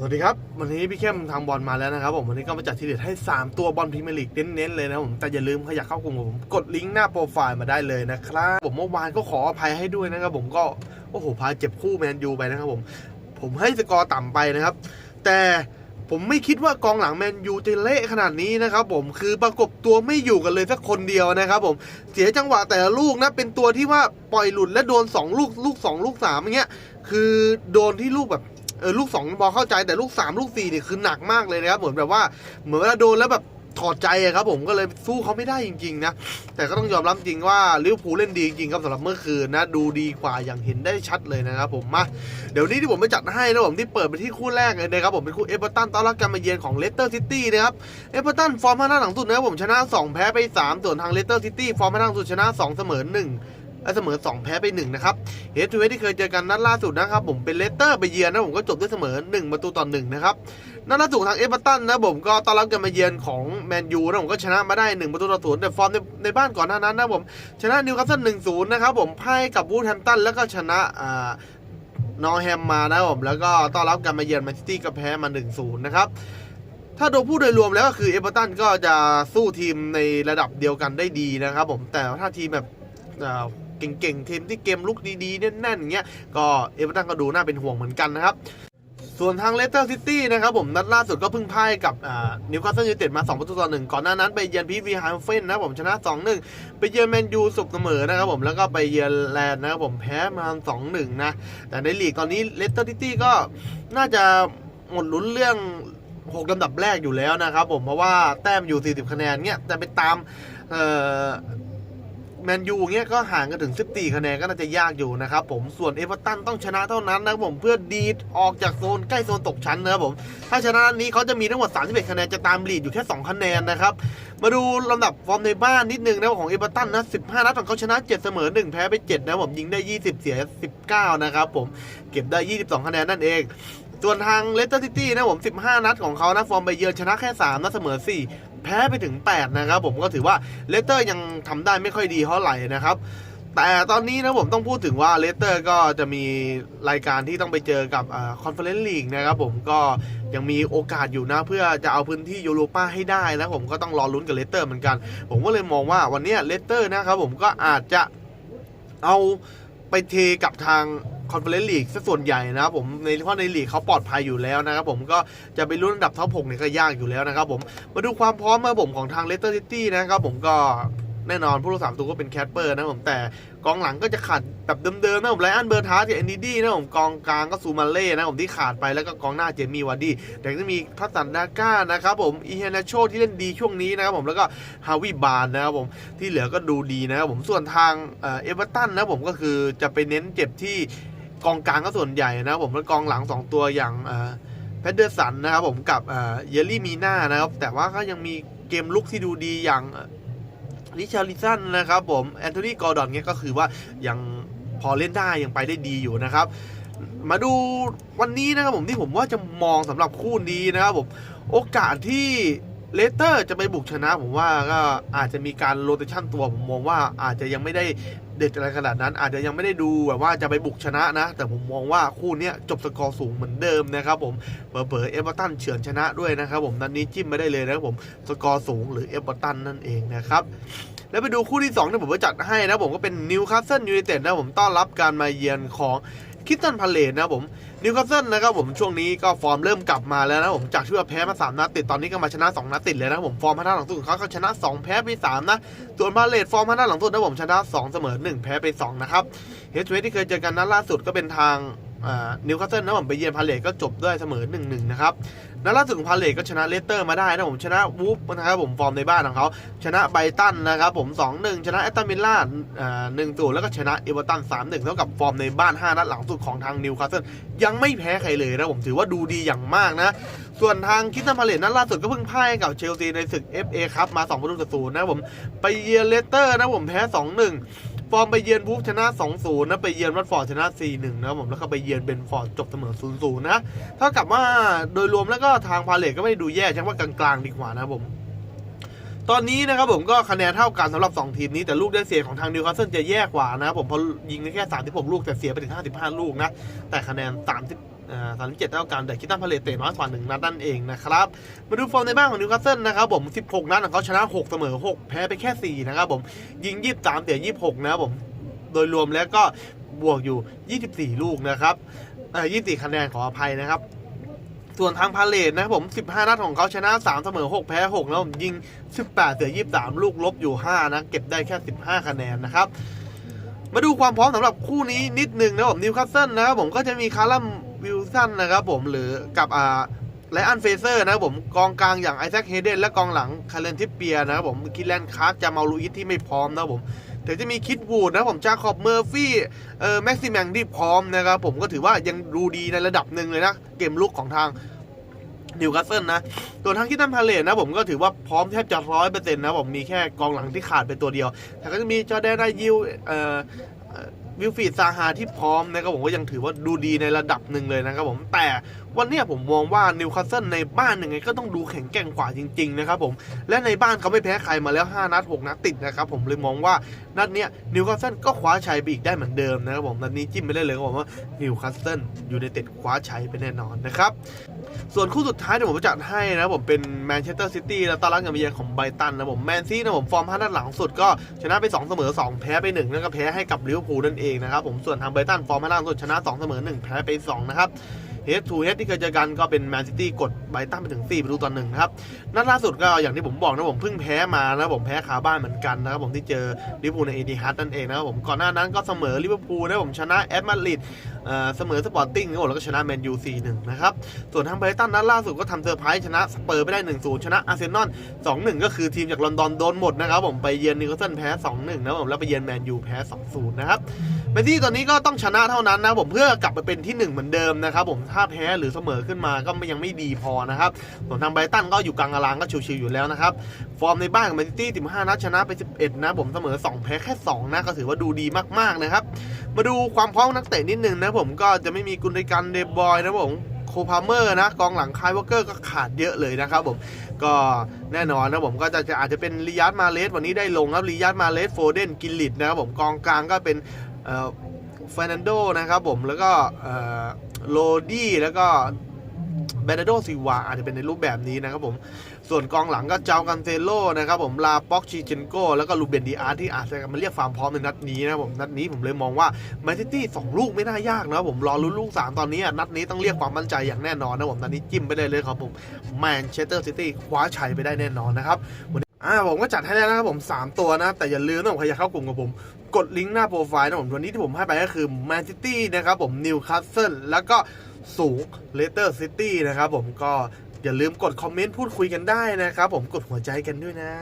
สวัสดีครับ วันนี้พี่เข้มทางบอลมาแล้วนะครับผมวันนี้ก็มาจัดทีเด็ดให้ 3 ตัวบอลพรีเมียร์ลีกเน้นๆเลยนะครับผมแต่อย่าลืมขยักเข้ากลุ่มผมกดลิงก์หน้าโปรไฟล์มาได้เลยนะครับผมเมื่อวานก็ขออภัยให้ด้วยนะครับผมก็โอ้โหพาเจ็บคู่แมนยูไปนะครับผมผมให้สกอร์ต่ำไปนะครับ แต่ผมไม่คิดว่ากองหลังแมนยูจะเละขนาดนี้นะครับผมคือประกบตัวไม่อยู่กันเลยสักคนเดียวนะครับผมเสียจังหวะแต่ละลูกนะเป็นตัวที่ว่าปล่อยหลุดและโดนสองลูกลูกสองลูกสามอย่างเงี้ยคือโดนที่ลูกแบบ เออลูกสองพอเข้าใจแต่ลูกสามลูกสี่เนี่ยคือหนักมากเลยนะครับเหมือนแบบว่าเหมือนเวลาโดนแล้วแบบถอดใจครับผมก็เลยสู้เขาไม่ได้จริงๆนะแต่ก็ต้องยอมรับจริงว่าลิเวอร์พูลเล่นดีจริงๆครับสำหรับเมื่อคืนนะดูดีกว่าอย่างเห็นได้ชัดเลยนะครับผมมาเดี๋ยวนี้ที่ผมไปจัดให้นะผมที่เปิดไปที่คู่แรกเลยนะครับผมเป็นคู่เอเวอร์ตันต้อนรับการมาเยือนของเลสเตอร์ซิตี้นะครับเอเวอร์ตันฟอร์มห้าหน้าหลังสุดนะครับผมชนะ 2 แพ้ไป 3 ส่วนทางเลสเตอร์ซิตี้ฟอร์มห้าหน้าหลังสุดชนะ 2 เสมอ1 และเสมอ 2 แพ้ไป1นะครับเฮดทูเฮดที่เคยเจอกันนัดล่าสุดนะครับ ผมเป็นเลสเตอร์ไปเยือนนะผมก็จบด้วยเสมอ 1 ประตูต่อ1นะครับนัดล่าสุดทางเอเวอร์ตันนะผมก็ต้อนรับกันมาเยือนของแมนยูนะผมก็ชนะมาได้ 1 ประตูต่อศูนย์แต่ฟอร์มในในบ้านก่อนหน้านั้นนะผมชนะนิวคาสเซิล1-0นย์นะครับผมพ่ายกับวูดแฮมป์ตันแล้วก็ชนะอ่านอร์แฮมมานะผมแล้วก็ต้อนรับกันมาเยือนแมนซิตี้ก็แพ้มา1-0นะครับถ้าโดยพูดโดยรวมแล้วก็คือเอเวอร์ตันก็จะสู้ทีมในระดับเดียวกันได้ดีนะครับผมแต่ถ้าทีมแบบ เก่งๆทีมที่เกมลุกดีๆแน่นๆอย่างเงี้ยก็เอเวอร์ตันก็ดูน่าเป็นห่วงเหมือนกันนะครับส่วนทางเลสเตอร์ซิตี้นะครับผมนัดล่าสุดก็เพิ่งพ่ายกับนิวคาสเซิลยูไนเต็ดมา 2 ประตูต่อหนึ่งก่อนหน้านั้นไปเยือนพีวีไฮเฟนนะผมชนะ 2-1 ไปเยือนแมนยูสุกเสมอนะครับผมแล้วก็ไปเยือนแลนด์นะครับผมแพ้มา 2-1 นะ แต่ในลีกตอนนี้เลสเตอร์ซิตี้ก็น่าจะหมดลุ้นเรื่อง6ลำดับแรกอยู่แล้วนะครับผมเพราะว่าแต้มอยู่ 40 คะแนนเนี้ยแต่ไปตามเอ่อ แมนยูเงี้ยก็ห่างกันถึง 14 คะแนนก็น่าจะยากอยู่นะครับผมส่วนเอเวอร์ตันต้องชนะเท่านั้นนะครับผมเพื่อดีดออกจากโซนใกล้โซนตกชั้นนะครับผมถ้าชนะนัดนี้เขาจะมีทั้งหมด 31 คะแนนจะตามลีดอยู่แค่ 2 คะแนนนะครับมาดูลำดับฟอร์มในบ้านนิดนึงนะของเอเวอร์ตันนะ 15 นัดของเขาชนะ 7 เสมอ 1 แพ้ไป 7 นะผมยิงได้ 20 เสีย 19 นะครับผมเก็บได้ 22 คะแนนนั่นเองส่วนทางเลสเตอร์ซิตี้นะผม 15 นัดของเขานะฟอร์มไปเยือนชนะแค่ 3 นัดเสมอ 4 แพ้ไปถึง 8 นะครับผมก็ถือว่าเลสเตอร์ยังทำได้ไม่ค่อยดีเท่าไหร่นะครับแต่ตอนนี้นะผมต้องพูดถึงว่าเลสเตอร์ก็จะมีรายการที่ต้องไปเจอกับคอนเฟอเรนซ์ลีกนะครับผมก็ยังมีโอกาสอยู่นะเพื่อจะเอาพื้นที่ยูโรป้าให้ได้นะผมก็ต้องรอลุ้นกับเลสเตอร์เหมือนกัน ผมก็เลยมองว่าวันนี้เลสเตอร์นะครับผมก็อาจจะเอา ไปเทกับทางคอนเฟอเรนซ์ลีกซะส่วนใหญ่นะครับผมในเพราะในลีกเขาปลอดภัยอยู่แล้วนะครับผมก็จะไปลุ้นอันดับท็อปหกเนี่ยก็ยากอยู่แล้วนะครับผมมาดูความพร้อมมาผมของทางเลสเตอร์ซิตี้นะครับผมก็ แน่นอนผู้รักษาประตูก็เป็นแคทเปอร์นะครับผมแต่กองหลังก็จะขาดแบบเดิมๆนะผมไลอันเบอร์ทาร์ที่เอ็นดีดีนะผมกองกลางก็ซูมาเล่นะผมที่ขาดไปแล้วก็กองหน้าเจมี่วาร์ดี้แต่ก็มีพัสสันดาก้านะครับผมอีเฮนาโชที่เล่นดีช่วงนี้นะครับผมแล้วก็ฮาวิบานนะครับผมที่เหลือก็ดูดีนะครับผมส่วนทางเอเวอร์ตันนะผมก็คือจะไปเน้นเจ็บที่กองกลางก็ส่วนใหญ่นะครับผมแล้วกองหลัง 2 ตัวอย่างแพดเดอร์สันนะครับผมกับเอ่อเยลลี่มีน่านะครับแต่ว่าก็ยังมีเกมลุกที่ดูดีอย่าง ริชาริสันนะครับผมแอนโทนีกอร์ดอนเนี่ยก็คือว่ายังพอเล่นได้ยังไปได้ดีอยู่นะครับ มาดูวันนี้นะครับผมที่ผมว่าจะมองสำหรับคู่นี้นะครับผมโอกาสที่เลสเตอร์จะไปบุกชนะผมว่าก็อาจจะมีการโรเตชันตัวผมมองว่าอาจจะยังไม่ได้ เด็ดอะไรขนาดนั้น อาจจะยังไม่ได้ดูแบบว่าจะไปบุกชนะนะ แต่ผมมองว่าคู่นี้จบสกอร์สูงเหมือนเดิมนะครับผมเผลอๆเอเวอร์ตันเฉือนชนะด้วยนะครับผมนันนี้จิ้มไม่ได้เลยนะครับผมสกอร์สูงหรือเอเวอร์ตันนั่นเองนะครับแล้วไปดูคู่ที่2ที่ผมก็จัดให้นะผมก็เป็นนิวคาสเซิลยูไนเต็ดนะผมต้อนรับการมาเยือนของ คิสตันพาเลตนะผมนิวคาสเซิลนะครับผมช่วงนี้ก็ฟอร์มเริ่มกลับมาแล้วนะผมจากที่ว่าแพ้มา 3 นัดติดตอนนี้ก็มาชนะ 2 นัดติดเลยนะผมฟอร์มพัฒนาหลังสุดของเขาเขาชนะ 2 แพ้ไป3นะส่วนพาเลตฟอร์มพัฒนาหลังสุดนะผมชนะ 2 เสมอ 1 แพ้ไป2นะครับเฮดเวทที่เคยเจอกันนัดล่าสุดก็เป็นทาง นิวคาสเซิลนะผมไปเยือนพาเลตก็จบด้วยเสมอ1-1นะครับนัดล่าสุดของพาเลตก็ชนะเลสเตอร์มาได้นะผมชนะวูฟนะครับผมฟอร์มในบ้านของเขาชนะไบตันนะครับผม 2-1 ชนะแอตตันมิลล่าหนึ่งศูนย์แล้วก็ชนะเอเวอร์ตัน3-1 เท่ากับฟอร์มในบ้าน 5 นัดหลังสุดของทางนิวคาสเซิลยังไม่แพ้ใครเลยนะผมถือว่าดูดีอย่างมากนะส่วนทางคิสตันพาเลตนัดล่าสุดก็เพิ่งพ่ายกับเชลซีในศึก FA ครับมา2ประตูต่อศูนย์นะผมไปเยือนเลสเตอร์นะผมแพ้ 2-1 ฟอร์มไปเยือนวูฟชนะ 2-0 นะ ไปเยือนวัตฟอร์ดชนะ 4-1 นะผม แล้วก็ไปเยือนเบนฟอร์ดจบเสมอ 0-0 นะ เท่ากับว่าโดยรวมแล้วก็ทางพาเลตก็ไม่ดูแย่ช่างว่ากลางๆดีกว่านะผม ตอนนี้นะครับผมก็คะแนนเท่ากันสำหรับ 2 ทีมนี้ แต่ลูกได้เสียของทางนิวคาสเซิลจะแย่กว่านะครับผมเพราะยิงได้แค่ 36 ลูกแต่เสียไปถึง 55 ลูกนะ แต่คะแนน 30 สามสิบเจ็ดเท่ากันแต่คิตันพาเลตเตะน้อยกว่าหนึ่งนัดนั่นเองนะครับ มาดูฟอร์มในบ้านของนิวคาสเซิลนะครับผม16นัดของเขาชนะ6เสมอ6แพ้ไปแค่4นะครับผมยิง23เสีย26นะครับผมโดยรวมแล้วก็บวกอยู่24ลูกนะครับเอ่อ24คะแนนขออภัยนะครับส่วนทางพาเลตนะครับผม 15 นัดของเขาชนะ 3 เสมอ 6 แพ้ 6 แล้วผมยิง 18 เสีย 23 ลูกลบอยู่ 5 นะ เก็บได้แค่ 15 คะแนนนะครับ มาดูความพร้อมสำหรับคู่นี้นิดนึงนะครับผมนิวคาสเซิลนะครับผมก็จะมีคาร์ลัม สันนะครับผมหรือกับอ่าไลอันเฟเซอร์นะครับผมกองกลางอย่างไอแซคเฮเดนและกองหลังคาร์เลนทิปเปียนะครับผมคิดแลนคาร์กจามาลูอิสที่ไม่พร้อมนะครับผมแต่จะมีคิดวูดนะผมจาคอบเมอร์ฟี่เอ่อแม็กซิแมงที่พร้อมนะครับผมก็ถือว่ายังดูดีในระดับหนึ่งเลยนะ เกมลุกของทางนิวคาสเซิลนะตัวทางคิดตันพาเลตนะผมก็ถือว่าพร้อมแทบจะร้อยเปอร์เซ็นต์นะผมมีแค่กองหลังที่ขาดไปตัวเดียว แต่ก็จะมีจอแดนไดยิวเอ่อ วิลฟีดซาฮาที่พร้อมนะครับผมก็ยังถือว่าดูดีในระดับหนึ่งเลยนะครับผมแต่ วันนี้ผมมองว่านิวคาสเซิลในบ้านยังไงก็ต้องดูแข็งแกร่งกว่าจริง ๆ นะครับผมและในบ้านเขาไม่แพ้ใครมาแล้ว 5 นัด 6 นัดติดนะครับผมเลยมองว่านัดเนี้ยนิวคาสเซิลก็คว้าชัยไปอีกได้เหมือนเดิมนะครับผมนัดนี้จิ้มไปได้เลยผมว่านิวคาสเซิลอยู่ในเต็ดคว้าชัยไปแน่นอนนะครับส่วนคู่สุดท้ายที่ผมจะจัดให้นะผมเป็นแมนเชสเตอร์ซิตี้และต้อนรับกับเยือนของไบตันนะผมแมนซี่นะผมฟอร์มห้านัดหลังสุดก็ชนะไป 2 เสมอ 2 แพ้ไป1แล้วก็แพ้ให้กับลิเวอร์พูลนั่นเองนะครับผมส่วนทางไบตันฟอร์มห้านัดหลังสุดชนะ 2 เสมอ 1 แพ้ไป2นะครับ เฮดทูเฮดที่เคยเจอกันก็เป็นแมนซิตี้กดไบตันไปถึง4ประตูต่อหนึ่งนะครับนัดล่าสุดก็อย่างที่ผมบอกนะผมเพิ่งแพ้มานะผมแพ้คาบ้านเหมือนกันนะครับผมที่เจอลิเวอร์พูลในเอติฮัดนั่นเองนะครับผมก่อนหน้านั้นก็เสมอลิเวอร์พูลนะผมชนะแอตมาดริดเอ่อเสมอสปอร์ติ้งแล้วก็ชนะแมนยู4-1นะครับส่วนทางไบตันนัดล่าสุดก็ทำเซอร์ไพรส์ชนะสเปอร์ไปได้1-0ชนะอาร์เซนอล2-1 ก็คือทีมจากลอนดอนโดนหมดนะครับผมไปเยือนนิวคาสเซิลแพ้ 2-1 นะครับผมแล้วไปเยือนแมนยูแพ้ 2-0 นะครับ แมนซี่ตอนนี้ก็ต้องชนะเท่านั้นนะผมเพื่อกลับไปเป็นที่ 1 เหมือนเดิมนะครับผมถ้าแพ้หรือเสมอขึ้นมาก็ยังไม่ดีพอนะครับส่วนทางไบรตันก็อยู่กลางตารางก็ชิวๆอยู่แล้วนะครับฟอร์มในบ้านของแมนซิตี้15นัดชนะไป 11 นะผมเสมอ 2 แพ้แค่ 2 นะก็ถือว่าดูดีมากๆนะครับมาดูความพร้อมนักเตะนิดนึงนะผมก็จะไม่มีกุนไดกันเดบอยนะผมโคพาเมอร์นะกองหลังคายวอเกอร์ก็ขาดเยอะเลยนะครับผมก็แน่นอนนะผมก็จะจะอาจจะเป็นริยัตมาเลสวันนี้ได้ลงครับริยัตมาเลสโฟเดนกิลลิตนะครับผมกองกลางก็เป็น ฟนันโดนะครับผมแล้วก็โรดี้แล้วก็เบรนาโดซิวาอาจจะเป็นในรูปแบบนี้นะครับผม ส่วนกองหลังก็เจ้ากันเซโลนะครับผมลาป็อกชิเชนโกแล้วก็ลูเบนดีอาร์ที่อาจจะมาเรียกความพร้อมในนัดนี้นะครับผมนัดนี้ผมเลยมองว่าแมนซิตี้สองลูกไม่น่ายากนะครับผมรอลุ้นลูก 3 ตอนนี้ นัดนี้ต้องเรียกความมั่นใจอย่างแน่นอนนะผมนัดนี้จิ้มไปได้เลยครับผมแมนเชสเตอร์ซิตี้คว้าชัยไปได้แน่นอนนะครับ อ่าผมก็จัดให้แล้วนะครับผม 3 ตัวนะ แต่อย่าลืมนะผมใครอยากเข้ากลุ่มกับผม กดลิงก์หน้าโปรไฟล์นะผมวันนี้ที่ผมให้ไปก็คือแมนซิตี้นะครับผมนิวคาสเซิลแล้วก็สูงเลสเตอร์ซิตี้นะครับผมก็อย่าลืมกดคอมเมนต์พูดคุยกันได้นะครับผมกดหัวใจกันด้วยนะ